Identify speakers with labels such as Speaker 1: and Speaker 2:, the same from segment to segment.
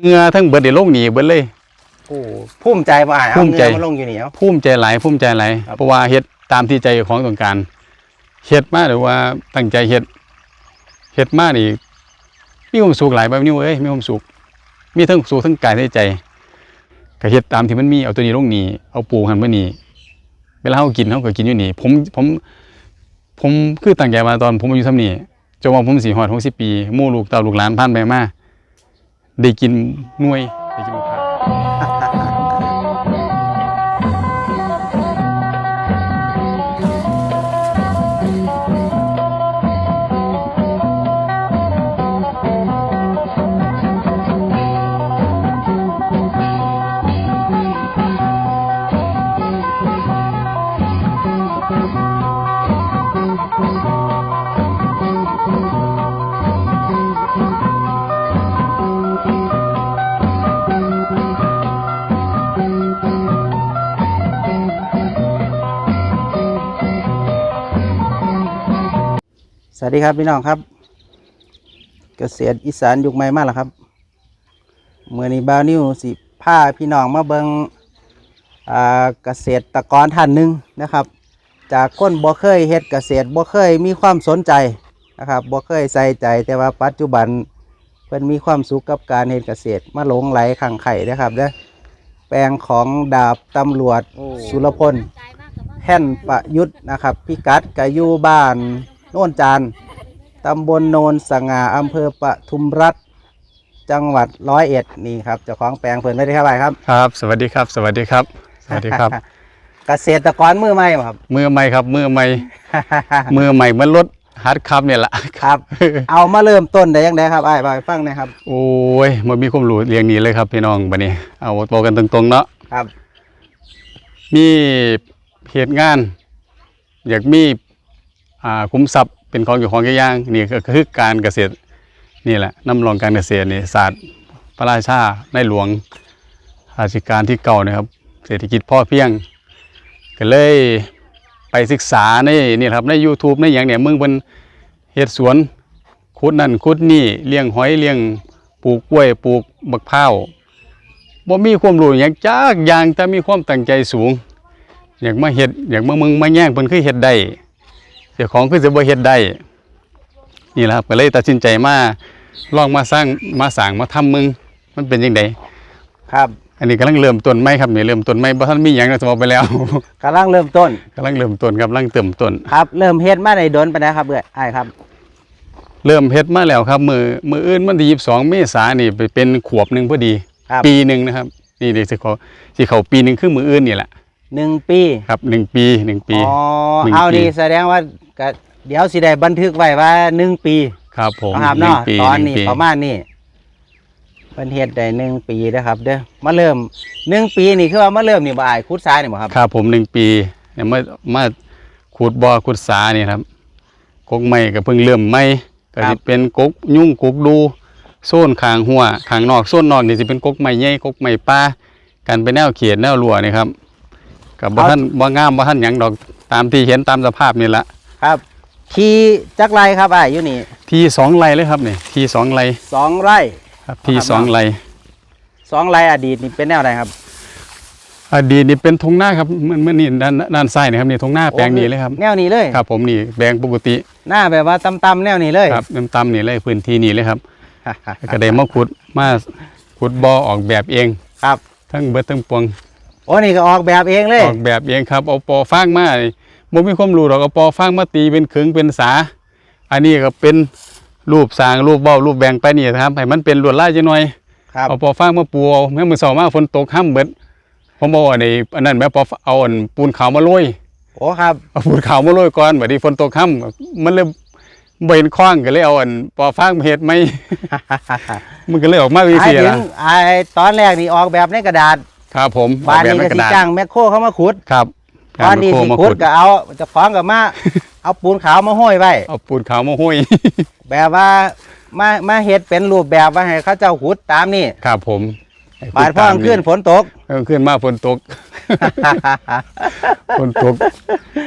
Speaker 1: เหงื่อทั้งเบิดได้ลงหนีเบิดเลย
Speaker 2: โอ้ภูมิใจบ่อ้ายเอา
Speaker 1: ภูมิใจ
Speaker 2: เงินมาลงอยู่นี่เอา
Speaker 1: ภูมิใจหลายภูมิใจหลาย
Speaker 2: ครับ
Speaker 1: เพราะว่าเฮ็ดตามที่ใจของต้องการเฮ็ดมาหรือว่าตั้งใจเฮ็ดเฮ็ดมานี่มีความสุขหลายแบบนี้เอ้ยมีความสุขมีทั้งสุขทั้งกายทั้งใจก็เฮ็ดตามที่มันมีเอาตัวนี้ลงนี่เอาปลูกหันมานี่เวลาเฮากินเฮาก็กินอยู่นี่ ผมผม ผมคือตั้งใจมาตอนผมอายุเท่านี้จนว่าผมสิฮอด60ปีหมู่ลูกเต้าลูกหลานผ่านไปมา ได้กินหน่วย วั
Speaker 2: สดีครับพี่น้องครับ เกษตรอีสานยุคใหม่มาแล้วครับเมื่อนี้บาวนิวสิพาพี่น้องมาเบิงอ่าเกษตรกรท่านหนึ่งนะครับ จากคนบ่เคยเฮ็ดเกษตรบ่เคยมีความสนใจนะครับบ่เคยใส่ใจแต่ว่าปัจจุบันเพิ่นมีความสุขกับการเฮ็ดเกษตรมาหลงไหลขังไข่นะครับเด้อแปลงของดาบตำรวจสุรพลแท่นประยุทธ์นะครับ พิกัดกะอยู่บ้าน โน่นจานตำบลโนนสง่าอำเภอปทุมรัฐจังหวัดร้อยเอ็ดนี่ครับเจ้าของแปลงเพิ่นได้ครับไปครับ
Speaker 1: ครับ สวัสดีครับ สวัสดีครับ สวัสดีครับ
Speaker 2: เกษตรกรมือใหม่บ่ครับ
Speaker 1: มือใหม่ครับ มือใหม่ มือใหม่เหมันรถฮัดคับเนี่ยแหละ
Speaker 2: ครับ เอามาเริ่มต้นได้ยังไงครับไอ้ายไปฟังหนะครับ
Speaker 1: โอ้ยมันมีความรู้เรียงนี้เลยครับพี่น้องบัดนี้ เอาบอกกันตรงๆเนาะ
Speaker 2: ครับ
Speaker 1: มีเหตุงาน อยากมีอ่า คุ้มทรัพย์เป็นของอยู่ของแก่ย่างนี่ก็คือการเกษตรนี่แหละนำรองการเกษตรนี่ศาสตร์พระราชาในหลวงราชการที่เก่านะครับ เศรษฐกิจพ่อเพียง ก็เลยไปศึกษาในนี่ครับใน YouTube ในอย่างเนี่ยมึงเป็นเฮ็ดสวนขุดนั่นขุดนี่เลี้ยงหอยเลี้ยงปลูกกล้วยปลูกบักพร้าวบ่มีความรู้หยังจักอย่างแต่มีความตั้งใจสูง อยากมาเฮ็ดอยากมามึงมาแย่งเพิ่นคือเฮ็ดได้ เจ้าของคือสิบ่เฮ็ดได้นี่แหละครับก็เลยตัดสินใจมาลองมาสร้างมาสร้างมาทำมึงมันเป็นจังได
Speaker 2: ครับ
Speaker 1: อันนี้กำลังเริ่มต้นใหม่ครับนี่เริ่มต้นใหม่บ่ทันมีหยังนะสมองไปแล้ว
Speaker 2: กำลังเริ่มต้น
Speaker 1: กำลังเริ่มต้นกำลังเติมต้น
Speaker 2: ครับ เริ่มเฮ็ดมาในดนไปนะครับเบื่อไอ้ายครับ
Speaker 1: เริ่มเฮ็ดมาแล้วครับ มือมืออื่นมันที่22เมษายนนี่ไปเป็นขวบหนึงพอดี
Speaker 2: ครับ
Speaker 1: ปีหนึงนะครับ นี่เดี๋ยวสิเขาสิเขาปีหนึงคือมืออื่นนี่แหละ
Speaker 2: หนึ่งปี
Speaker 1: ครับหนึ่งปีหนึ่งปี
Speaker 2: อ๋อ
Speaker 1: หนึ่ง
Speaker 2: เอา
Speaker 1: ปี
Speaker 2: ดีแสดงว่าก็เดี๋ยวสิได้บันทึกไว้ว่าหนึ่งปี
Speaker 1: ครับผม
Speaker 2: นะครับ
Speaker 1: หนึ่ง
Speaker 2: เนาะ
Speaker 1: ปี
Speaker 2: ตอน
Speaker 1: ห
Speaker 2: นี้
Speaker 1: งปี
Speaker 2: ประมาณนี้เพิ่นเฮ็ดได้หนึ่งปีนะครับ เด้อมาเริ่มหนึ่งปีนี่คือว่ามาเริ่มนี่บ่อายคุดซ้ายนี่บ่ครับ
Speaker 1: ครับผมหนึ่งปีเนี่ยมามาขุดบ่อขุดสานี่ครับกกไม้ก็เพิ่งเริ่มไม้ก็
Speaker 2: ครั
Speaker 1: สิ
Speaker 2: บ
Speaker 1: เป็นกกยุ่งกกดูโซนข้างหัวข้างนอกโซนนอกนี่สิเป็นกกไม้ใหญ่กกไม้ป่ากันเป็นแนวเขียนแนวรั้วนี่ครับ กับบ่ท่านบ่งามบ่ท่านหยังดอกตามที่เห็นตามสภาพนี่ละ
Speaker 2: ครับ ที่จักไรครับอ้ายอยู่นี่
Speaker 1: ที่สองไร่เลยครับนี่ที่สองไร่
Speaker 2: สองไร่
Speaker 1: ครับที่
Speaker 2: ครับ
Speaker 1: สองไร่
Speaker 2: สองไร่อดีตนี่เป็นแนวใดครับ
Speaker 1: อดีตนี่เป็นทงหน้าครับมันมันนี่ด้านด้านซ้ายนะครับนี่ทงหน้าแปลงนี้เลยครับ
Speaker 2: แนวนี้เลย
Speaker 1: ครับ ผมนี่แปลงปกติ
Speaker 2: หน้าแบบว่าต่ำๆแนวนี้เลย
Speaker 1: ครับตำๆนี่เลยพื้นที่นี่เลยครับก็ได้มาขุดมาขุดบ่อออกแบบเอง
Speaker 2: ครับ
Speaker 1: ทั้งเบิดทั้งปวง
Speaker 2: โอ้นี่ก็ออกแบบเองเลย
Speaker 1: ออกแบบเองครับเอาปอฟางมานี่บ่มีความรู้ดอกเอาปอฟางมาตีเป็นขึงเป็นสา อันนี้ก็เป็นรูปสร้างรูปเบ้ารูปแบ่งไปนี่นะครับให้มันเป็นลวดลายจังหน่อย
Speaker 2: ครับ
Speaker 1: เอาปอฟางมาปูเอาแม่มือเสามาฝนตกห้ามเบิดผมบอกว่าในอันนั้นแม่ปอเอาอันปูนขาวมาโรย
Speaker 2: โอ้ครับ
Speaker 1: เอาปูนขาวมาโรยก่อนบัดนี้ฝนตกห้ามมันเลยบ่เห็นคว้างก็เลยเอาอันปอฟางมาเฮ็ดไหมมันก็เลยออกมาวิ
Speaker 2: ไอ้
Speaker 1: ธี
Speaker 2: ถึ
Speaker 1: ละ
Speaker 2: งไอ้ตอนแรกนี่ออกแบบในกระดาษ
Speaker 1: ครับผม
Speaker 2: บ้าน
Speaker 1: ออก
Speaker 2: นี้
Speaker 1: แบบ
Speaker 2: ก็
Speaker 1: ใกระ
Speaker 2: สิ
Speaker 1: ดาษ
Speaker 2: จ้างแมคโครเข้ามาขุด
Speaker 1: ครับ
Speaker 2: ตอนนี้
Speaker 1: กา
Speaker 2: สิ
Speaker 1: รมา
Speaker 2: ขุดก็เอาเจะฟ้าของกับมาเอาปูนขาวมาห้อยไว้
Speaker 1: เอาปูนขาวมาห้อย
Speaker 2: แบบว่ามามาเฮ็ดเป็นรูปแบบว่าให้เขาเจ้าขุดตามนี่
Speaker 1: ครับผม
Speaker 2: บาดพ่อขึ้นฝนตก
Speaker 1: เออขึ้นมาฝนตกฝนตก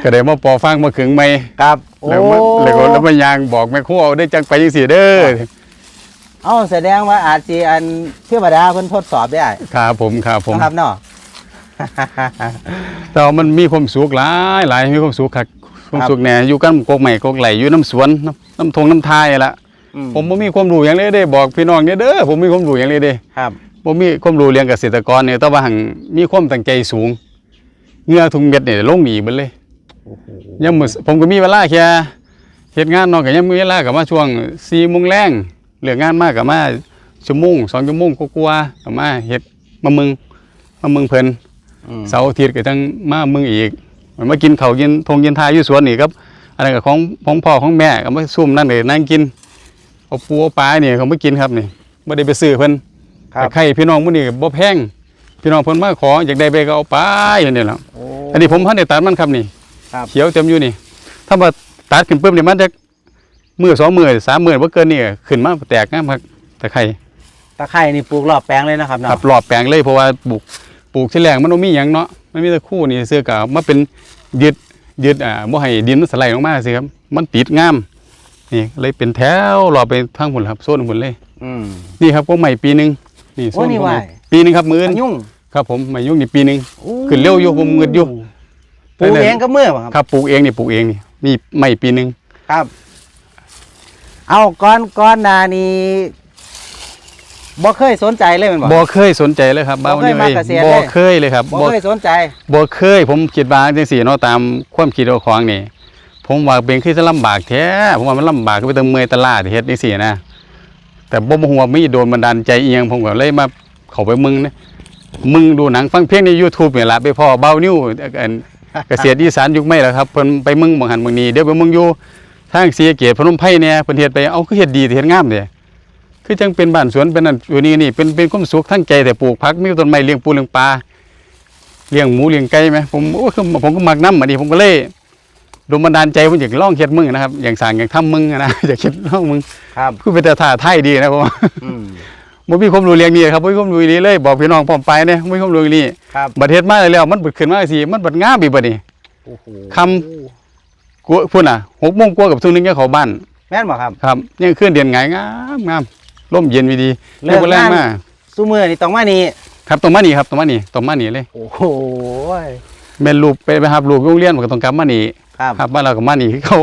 Speaker 1: ก็ได้มาปอฟังมาขึงไม่
Speaker 2: ครับโอ้
Speaker 1: แล้วมาแล้วก็แล้วมายางบอกแม่ครัวเอาได้จังไปจังสีเด้อ
Speaker 2: เอาแสดงว่าอาจสิอันเทวดาเพิ่นทดสอบได้
Speaker 1: ครับผมครับผม
Speaker 2: นะครับเนาะ
Speaker 1: แต่ว่ามันมีความสุขหลายหลายมีความสุขคักความสุขแหน่อยู่กันกกใหม่กกไหลอยู่น้ำสวนน้ำน้ำทงน้ำทายละ
Speaker 2: อื
Speaker 1: ผมบ่มีความรู้อย่างเลยเด้บอกพี่น้องเนี่ยเด้อผมมีความรู้อย่างเลยเด้
Speaker 2: ครับ
Speaker 1: บ่มีความรู้เรื่องเกษตรกรเนี่ยแต่ว่าหังมีความตั้งใจสูงเหงื่อทุงเม็ดเนี่ยลงหนีเบิดเลย
Speaker 2: โอ้โห
Speaker 1: ยามมื้อผมก็มีเวลาแค่เฮ็ดงานเนาะก็ยังมีเวลาก็มาช่วง4โมงแรง เหลืองานมากก็มาชั่วโมง2ชั่วโมงกว่าๆก็มาเฮ็ดมามึงมามึงเพิ่น
Speaker 2: อืม
Speaker 1: เสาร์อาทิตย์ก็ทั้งมามึงอีกมันมากินข้าวกินทงกินทาอยู่สวนนี่ครับอะไรกับของของพ่อของแม่ก็มาซุ่มนั่นเลยนั่งกินเอาปูเอาปลาเนี่ยเขามากินครับนี่ไม่ได้ไปซื้อเพิ่น
Speaker 2: ครับ
Speaker 1: แต่ใครพี่น้องมื้อนี้ก็บ่แพงพี่น้องเพิ่นมาขออยากได้ไปก็เอาไปอย่างนี้แหละ
Speaker 2: โอ้
Speaker 1: อันนี้ผมพันได้ตัดมันครับนี่
Speaker 2: ครับ
Speaker 1: เขียวเต็มอยู่นี่ ถ้าว่าตัดขึ้นปุ๊บนี่มันจะ มือสองมือสามมือบ่เกินนี่ขึ้นมาแตกงามครับตะไคร้
Speaker 2: ตะไคร่นี่ปลูกรอบแปลงเลยนะครับ
Speaker 1: ค
Speaker 2: เนาะ
Speaker 1: รับรอบแปลงเลยเพราะว่าปลูกปลูกที่แรกมันบ่มีหยังเนาะมันมีแต่คู่นี่เสื้อกาวมาเป็นยึดยึดอ่าบ่ให้ดินมันสไลด์ลงมาสิครับมันติดงามนี่เลยเป็นแถวรอบไปทางพุ่นครับโซนพุ่นเลย
Speaker 2: อืม
Speaker 1: นี่ครับก็ใหม่ปีหนึงนี่โซ
Speaker 2: โอ้
Speaker 1: น
Speaker 2: นี่
Speaker 1: ของ
Speaker 2: ว่า
Speaker 1: ใหม่ปีหนึงครับมื้ออื่น
Speaker 2: มะยุ่ง
Speaker 1: ครับผมใหม่ยุ่งนี่ปีหนึง
Speaker 2: โอ้
Speaker 1: ขึ้นเร็วอยู่ผมเงินอยู่
Speaker 2: ปลูกเองก็เมื่อบ่ครับ
Speaker 1: ครับปลูกเองนี่ปลูกเองนี่มีใหม่ปีหนึง
Speaker 2: ครับ เอาก้อนก้อนหนานี่บ่เคยสนใจเลยแมันบ่
Speaker 1: บ่เคยสนใจเลยครับ
Speaker 2: บ่
Speaker 1: บ้าว
Speaker 2: เคย
Speaker 1: นี่
Speaker 2: มา
Speaker 1: เอ้ย
Speaker 2: เกษตร
Speaker 1: บ่
Speaker 2: เลย
Speaker 1: เคยเลยครับ
Speaker 2: บ่
Speaker 1: บ่
Speaker 2: เคยสนใจ
Speaker 1: บ่เคย ผมคิดว่าจังซี่เนาะตามความคิดของของนี่ ผมว่าเป็นคือจะลำบากแท้ผมว่ามันลำบากก็ไปต้องเมื่อยตลาดเฮ็ดจังซี่นะ แต่บ่ฮู้ว่ามีโดนบันดาลใจอีหยังผมก็เลยมาเข้าไปมึงนะมึงดูหนังฟังเพลงใน YouTube นี่ล่ะไปพ่อเบานิ้วอันเกษตรอีสานยุคใหม่แล้วครับเพิ่นไปมึงบางหันบางนี้เดี๋ยวไปมึงอยู่ ทางศรีสะเกษพนมไพรเนี่ยเพิ่นเฮ็ดไปเอาคือเฮ็ดดีเฮ็ดงามเด้คือจังเป็นบ้านสวนเป็นนั่นอยู่นี่นี่เป็นเป็นความสุขทั้งใจแต่ปลูกผักมีต้นไม้เลี้ยงปูเลี้ยงปลาเลี้ยงหมูเลี้ยงไก่ไหมผมโอ้คือผมก็มักน้ำอันนี้ผมก็เลยโดนบันดาลใจผมอยากลองเฮ็ดมึงนะครับ อย่างสั่งอย่างทำมึงอะนะอยากเฮ็ดลองมึง
Speaker 2: ครับ
Speaker 1: คือเป็นแต่ท่าไทยดีนะผม
Speaker 2: อืม
Speaker 1: บ่มีความรู้เรื่องนี้ครับบ่มีความรู้นี้เลยบอกพี่น้องพร้อมไปเนี่ยบ่มีความรู้นี้
Speaker 2: ครับ
Speaker 1: บัดเฮ็ดมาแล้วมันเบิดขึ้นมาสิมันเบัดงามอีกบัดนี้
Speaker 2: โอ้ โห
Speaker 1: คกูพุ่นอะหกโมงกว่ากับทุ่มนึงก็เข้าบ้าน
Speaker 2: แม่นบ่ครับ
Speaker 1: ครับยังขึ้นเดือนไงงามงามร่มเย็นวีดี
Speaker 2: เลิ
Speaker 1: เรีย
Speaker 2: ก
Speaker 1: กว่าแรง
Speaker 2: งาน
Speaker 1: มาก
Speaker 2: ซุมื้อนี่ต้องมานี่
Speaker 1: ครับตรงมานี่ครับตรงมานี่ตรงมานี่เลย
Speaker 2: โอ้โห
Speaker 1: แม่นลูกไปไปหาลูกโรงเรียนมันก็ต้องกลับมานี่
Speaker 2: ครับ
Speaker 1: ครับบ้านเราก็มานี่คือเขา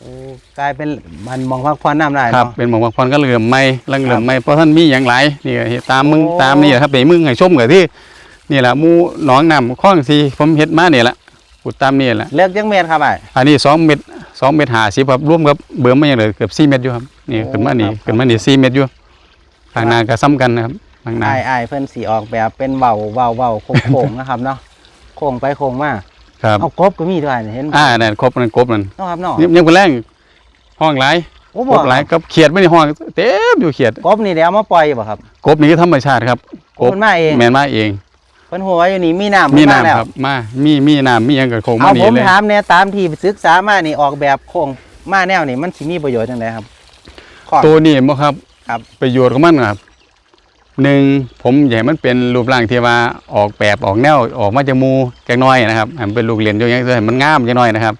Speaker 2: โอ้กลายเป็นมันมองพักผ่อนน้ำได้
Speaker 1: ครับ
Speaker 2: เนาะ
Speaker 1: เป็นหมองบางคนก็เหลื่อมไม่ลังเหลื่อมไม่เพราะท่านมีอย่างหลายนี่ก็เฮ็ดตามมึง
Speaker 2: โอ้
Speaker 1: ตามนี่แหละครับไปมึงให้ชมก็ที่นี่แหละหมู่หนองน้ำคลองสีผมเฮ็ดมานี่แหละ ขุดตามนี่แหละ
Speaker 2: เลิกจังเม็ดครับไอ้
Speaker 1: อันนี้2เม็ด2เม็ด50ครับรวมกับเบิ่มมาอย่างเหลือเกือบ4เม็ดอยู่ครับนี่
Speaker 2: โอ้
Speaker 1: ขึ้นมานี่
Speaker 2: ครับ
Speaker 1: ขึ้นมานี่4เม็ดอยู่ทางนาก็ซ้ำกันนะครับทางนา
Speaker 2: ไอ้ไอ้เพิ่นสีออกแบบเป็นเบาเบาเบาโค้งๆนะครับเนาะโค้งไปโค้งมา
Speaker 1: ครับ
Speaker 2: เอากบก็มีด้วยนี่เห็นบ่
Speaker 1: อ่านั่นครบนั่นครบนั่น
Speaker 2: เนาะครับเนาะ
Speaker 1: ยังยังเป็นแรงห้องหลาย
Speaker 2: โอ้
Speaker 1: ค
Speaker 2: บ่
Speaker 1: รบหลายกับเขียดไม่ได้ห้องเต็มอยู่เขียด
Speaker 2: กบนี่เดี๋ยวเอามาปล่อยบ่ครับ
Speaker 1: กบนี่คือธรรมชาติครับกบ
Speaker 2: เพิ่นมาเอง
Speaker 1: แม่นมาเอง
Speaker 2: เพิ่นหัวอยู่นี่มีน้ำ
Speaker 1: มี
Speaker 2: เพิ่าแล้ว
Speaker 1: น้ำครับ มา มีมีน้ำมีหยังกับโคง
Speaker 2: เอา
Speaker 1: มานี่
Speaker 2: ผม
Speaker 1: เลย
Speaker 2: ถามเนี่ยตามที่ศึกษามานี่ออกแบบโค้งมาแนวนี่มันสิมีประโยชน์จังไดครับข้อ
Speaker 1: ตัวนี้บ่ครับ
Speaker 2: ครับ
Speaker 1: ประโยชน์ของมันครับหนึ่งผมอยากให้มันเป็นรูปร่างที่ว่าออกแบบออกแนวออกมาจากหมูจักหน้อยนะครับให้มันเป็นลูกเหรียญอยู่อย่างนี้ให้มันงามจักหน้อยนะครับ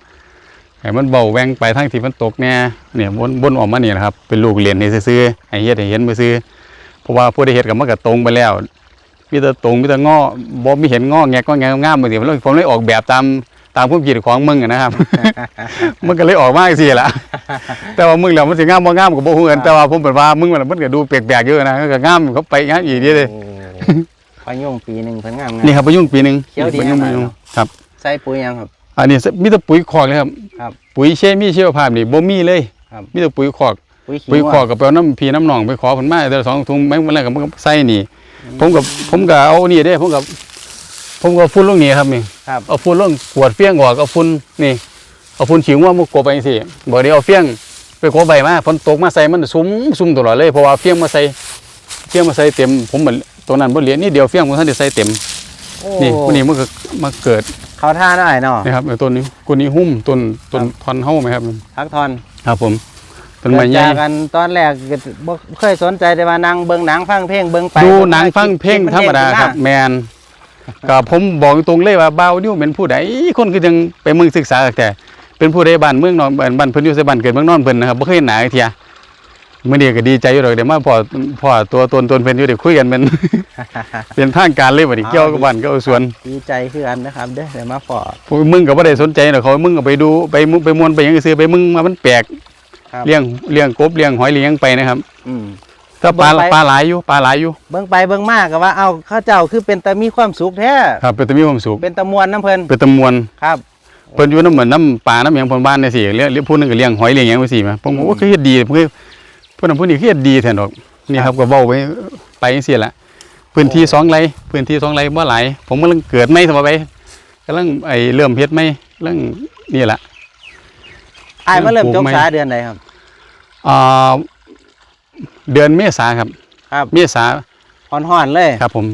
Speaker 1: ให้มันเบาแหวงไปทางที่มันตกแน่เนี่ยบนบนออกมานี่นะครับ เป็นลูกเหรียญให้ซื้อๆให้เฮ็ดให้เห็นมือซื้อเพราะว่าผู้ได้เฮ็ดกับมันก็ตรงไปแล้ว มีแต่ตรงมีแต่งอบ่มีเห็นงอแงกก็แงงามๆบางทีผมเลยผมเลยออกแบบตามตามความคิดของมึงอะนะครับมันก็เลยออกมาจังซี่ล่ะแต่ว่ามึงแล้วมันสิงามบ่งามก็บ่ฮู้กันแต่ว่าผมเป็นว่ามึงมันมันก็ดูแปลกๆอยู่นะก็งามเขาไปงามอีกเดียวเลย
Speaker 2: โอ้พายุงปีหนึงเพิ่นงาม
Speaker 1: นี่ครับพะยุงปีหนึง
Speaker 2: เขียวดี
Speaker 1: พะยุง
Speaker 2: นะ
Speaker 1: พะยุงครับ
Speaker 2: ใส่ปุ๋ยยังครับ
Speaker 1: อันนี้มีแต่ปุ๋ยคอกเลยครับ
Speaker 2: ครับ
Speaker 1: ปุ๋ยเคมีชีวภาพนี่บ่มีเลย
Speaker 2: ครับ
Speaker 1: มีแต่ปุ๋ยคอก
Speaker 2: ปุ๋ยขี้
Speaker 1: ปุ๋ย
Speaker 2: วัว
Speaker 1: คอกก็ไปเอาน้ำพีน้ำหนองไปขอเพิ่นมาแต่ละสองถุงแม่งมันแล้วก็มันก็ใส่นี่ ผมกับผมก็เอานี่เด้ผมกับผมก็เอาฝุ่นลงนี่ครับนี่
Speaker 2: ครับ
Speaker 1: เอาฝุ่นลงขวดเฟี้ยงออกเอาฝุ่นนี่เอาฝุ่นฉิงว่ามันกบไปจังซี่บ่ได้เอาเฟี้ยงไปกบใบมาฝนตกมาใส่มันซุ่มซุ่มตลอดเลยเพราะว่าเฟี้ยงมาใส่เฟี้ยงมาใส่เต็ม ผมเหมือนตัวนั้นบ่เหรียญนี่เดียวเฟี้ยงมันทันได้ใส่เต็ม
Speaker 2: โอ้
Speaker 1: นี่วันนี้มันก็มาเกิด
Speaker 2: เขาท่าได้เนาะ
Speaker 1: นะครับไอ้ต้นนี้กุนี้หุ้มต้นต้นทอนเฮาไหมครับ
Speaker 2: พักทอน
Speaker 1: ครับผม ต้นไม้ใหญ่
Speaker 2: เกิดจากกันตอนแรกก็บ่เคยสนใจแต่ว่านั่งเบิ่งหนังฟังเพลงเบิ่งไป
Speaker 1: ดู
Speaker 2: เบิ่
Speaker 1: หนัง
Speaker 2: มา
Speaker 1: ฟังเพลง
Speaker 2: คิน
Speaker 1: ธรรมดา
Speaker 2: เอง
Speaker 1: ครับ
Speaker 2: ขึ้น
Speaker 1: แมนก็ผมบอกตรงเลยว่าบ่าวนิ้วเป็นผู้ใดคนคือจังไปเมืองศึกษาแต่เป็นผู้ใดบ้านเมืองนอนบ้านบ้านเพิ่นอยู่ไสบ้านเกิดเมืองนอนเพิ่นนะครับบ่เคยเห็นหน้าเที่ยเมื่อนี้ก็ดีใจอยู่ดอกเดี๋ยวมาพอพอตัวตนตนเป็นอยู่เดี๋ยวคุยกันเป็นเป็นทางการเลยบัดนี้เกี่ยวกับบ้านเกี่ยวกับสวน
Speaker 2: ดีใจคืออันนะครับเด้อเดี๋ยวมาพอ
Speaker 1: พวกมึงก็บ่ได้สนใจหรอกเขามึงก็ไปดูไปมุไปมวนไปหยังซื้อไปมึงมามันแปลก
Speaker 2: ครับ
Speaker 1: เลี้ยงเลี้ยงกบเลี้ยงหอยเลี้ยงไปนะครับ
Speaker 2: อืม
Speaker 1: ก็ปลา
Speaker 2: เบิ่งไป
Speaker 1: ปลาหลายอยู่ปลาหลายอยู่
Speaker 2: เบิ่งไปเบิ่งมากก็ว่าเอ้าเข้าเจ้าคือเป็นตามีความสุขแท้
Speaker 1: ครับเป็นตะมีความสุข
Speaker 2: เป็นตะมวนน้ำเพิ่น
Speaker 1: เป็นตะมวน
Speaker 2: ครับ
Speaker 1: เพิ่นอยู่น้ำเหมือนน้ำปลาน้ำหยังเพิ่นบ้านเนี่ยสิเลี้ยงเลี้ยงผู้หนึงก็เลี้ยงหอยเลี้ยงหยังไว้สิมาผมบอกว่าคือเฮ็ดดีเพิ่นเพิ่นนำผู้นี้คือเฮ็ดดีแท้ดอกนี่ครับก็เว้าไปไปจังซี่ล่ะพื้นที่สองไร่พื้นที่สองไร่บ่หลายผมกำลังเกิดใหม่สมไปกำลังไอ้เริ่มเฮ็ดใหม่เรื่องนี่ล่ะ
Speaker 2: อ้ายมาเริ่ม
Speaker 1: ปลูก
Speaker 2: จก
Speaker 1: ไหม
Speaker 2: ษาเดือนไหนครับ
Speaker 1: อ่าเดือนเมษาครับ
Speaker 2: ครับ
Speaker 1: เมษา
Speaker 2: ห่อนๆเลย
Speaker 1: ครับ ผม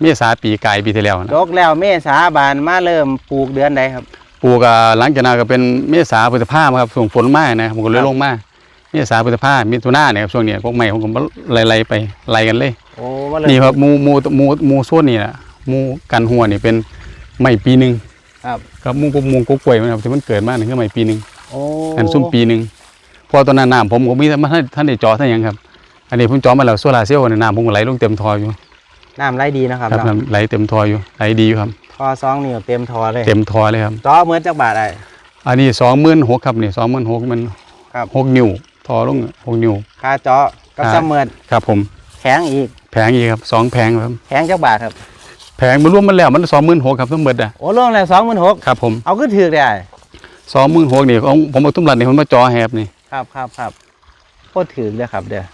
Speaker 1: เมษาปีกายปีที่แล้วนะ
Speaker 2: จกแล้วเมษาบานมาเริ่มปลูกเดือนใดครับ
Speaker 1: ปลูกอ่าหลังจากนั้นก็เป็นเมษาพฤษภาครับส่งฝนมานะครับผมก็เล
Speaker 2: ครั
Speaker 1: ย
Speaker 2: บ
Speaker 1: ลงมาเมษาพฤษภามิถุนาเนี่ยครับช่วงเนี้ยพวกใหม่ผมก็ไล่ๆไปไล่กันเลย
Speaker 2: โอ้มาเริ่ม
Speaker 1: นี่ครับหมูหมูหมูหมูส่วนนี่แหละหมูกันหัวนี่เป็นใหม่ปีหนึ่ง
Speaker 2: ครับ
Speaker 1: ครับหมูหมูกกล้วยมันครับที่มันเกิดมาเนี่ยคือใหม่ปีหนึ่ง
Speaker 2: โอ้
Speaker 1: กันซุ่มปีหนึ่งเพอตอนนั้นน้ำผมก็มีแต่มาท่านท่านได้เจอท่านยังครับ อันนี้ผมเจอมาแล้วโซลาร์เซลล์เนี่ยน้ำผมก็ไหลลงเต็มทออยู่
Speaker 2: น้ำไหลดีนะครับ
Speaker 1: ครับ
Speaker 2: เนาะ
Speaker 1: น้ำไหลเต็มทออยู่ไหลดีอยู่ครับ
Speaker 2: ทอสองนิ้วเต็มทอเลย
Speaker 1: เต็มทอเลยครับ
Speaker 2: จอเหมือนจักบาทได้
Speaker 1: อันนี้สองหมื่นหกครับนี่สองหมื่นหกมัน
Speaker 2: ครับ
Speaker 1: หกนิ้วทอลงหกนิ้ว
Speaker 2: ค่าจอกับ
Speaker 1: อ่า
Speaker 2: จำเมิด
Speaker 1: ครับผม
Speaker 2: แพงอีก
Speaker 1: แพงอีกครับสองแพงครับ
Speaker 2: แพงจักบาทครับ
Speaker 1: แพงมันรวมมันแล้วมันสองหมื่นหกครับทั้งหมดอะ
Speaker 2: โอ้รวมแล้วสองหมื่นหก
Speaker 1: ครับผม
Speaker 2: เอาก็ถือได้
Speaker 1: สองหมื่นหกนี่ของผมเอาตุ้มหลัดนี่ผมมาจอแฮบนี่
Speaker 2: ครับครับครับโคตรถือเลยครับเด้อ